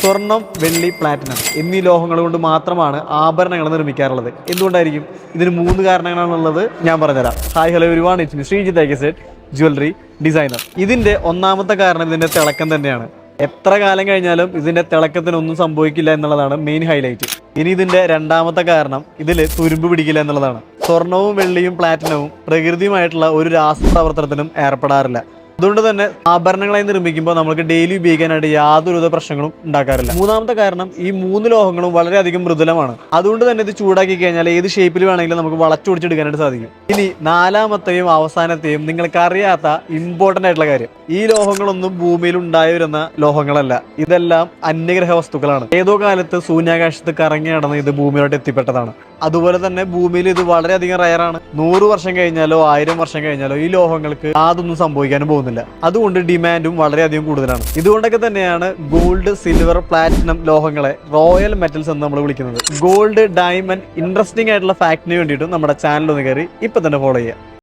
സ്വർണം വെള്ളി പ്ലാറ്റിനം എന്നീ ലോഹങ്ങൾ കൊണ്ട് മാത്രമാണ് ആഭരണങ്ങൾ നിർമ്മിക്കാറുള്ളത്. എന്തുകൊണ്ടായിരിക്കും? ഇതിന് മൂന്ന് കാരണങ്ങളാണുള്ളത് ഞാൻ പറഞ്ഞുതരാം. ഹായ് ഹലോ ഒരുപാട് ഇച്ചിന് ശ്രീജിത്ത് ഐക്കസെറ്റ് സെറ്റ് ജ്വല്ലറി ഡിസൈനർ ഇതിന്റെ ഒന്നാമത്തെ കാരണം ഇതിന്റെ തിളക്കം തന്നെയാണ്. എത്ര കാലം കഴിഞ്ഞാലും ഇതിന്റെ തിളക്കത്തിന് ഒന്നും സംഭവിക്കില്ല എന്നുള്ളതാണ് മെയിൻ ഹൈലൈറ്റ് ഇനി ഇതിന്റെ രണ്ടാമത്തെ കാരണം ഇതിൽ തുരുമ്പ് പിടിക്കില്ല എന്നുള്ളതാണ്. സ്വർണവും വെള്ളിയും പ്ലാറ്റിനവും പ്രകൃതിയുമായിട്ടുള്ള ഒരു രാസപ്രവർത്തനത്തിനും ഏർപ്പെടാറില്ല. അതുകൊണ്ട് തന്നെ ആഭരണങ്ങളായി നിർമ്മിക്കുമ്പോൾ നമുക്ക് ഡെയിലി ഉപയോഗിക്കാനായിട്ട് യാതൊരുവിധ പ്രശ്നങ്ങളും ഉണ്ടാക്കാറില്ല. മൂന്നാമത്തെ കാരണം ഈ മൂന്ന് ലോഹങ്ങളും വളരെയധികം മൃദുലമാണ്. അതുകൊണ്ട് തന്നെ ഇത് ചൂടാക്കി കഴിഞ്ഞാൽ ഏത് ഷേപ്പിൽ വേണമെങ്കിലും നമുക്ക് വളച്ചൊടിച്ചെടുക്കാനായിട്ട് സാധിക്കും. ഇനി നാലാമത്തെയും അവസാനത്തെയും നിങ്ങൾക്ക് അറിയാത്ത ഇമ്പോർട്ടന്റ് ആയിട്ടുള്ള കാര്യം. ഈ ലോഹങ്ങളൊന്നും ഭൂമിയിൽ ഉണ്ടായി വരുന്ന ലോഹങ്ങളല്ല. ഇതെല്ലാം അന്യഗ്രഹ വസ്തുക്കളാണ്. ഏതോ കാലത്ത് ശൂന്യാകാശത്ത് കറങ്ങി നടന്ന് ഇത് ഭൂമിയിലോട്ട് എത്തിപ്പെട്ടതാണ്. അതുപോലെ തന്നെ ഭൂമിയിൽ ഇത് വളരെയധികം റയറാണ് നൂറ് വർഷം കഴിഞ്ഞാലോ ആയിരം വർഷം കഴിഞ്ഞാലോ ഈ ലോഹങ്ങൾക്ക് യാതൊന്നും സംഭവിക്കാനും പോകുന്നില്ല. അതുകൊണ്ട് ഡിമാൻഡും വളരെയധികം കൂടുതലാണ്. ഇതുകൊണ്ടൊക്കെ തന്നെയാണ് ഗോൾഡ് സിൽവർ പ്ലാറ്റിനം ലോഹങ്ങളെ റോയൽ മെറ്റൽസ് എന്ന് നമ്മൾ വിളിക്കുന്നത്. ഗോൾഡ് ഡയമണ്ട് ഇൻട്രസ്റ്റിംഗ് ആയിട്ടുള്ള ഫാക്ടിന് വേണ്ടിയിട്ടും നമ്മുടെ ചാനൽ ഒന്ന് കയറി ഇപ്പൊ തന്നെ ഫോളോ ചെയ്യുക.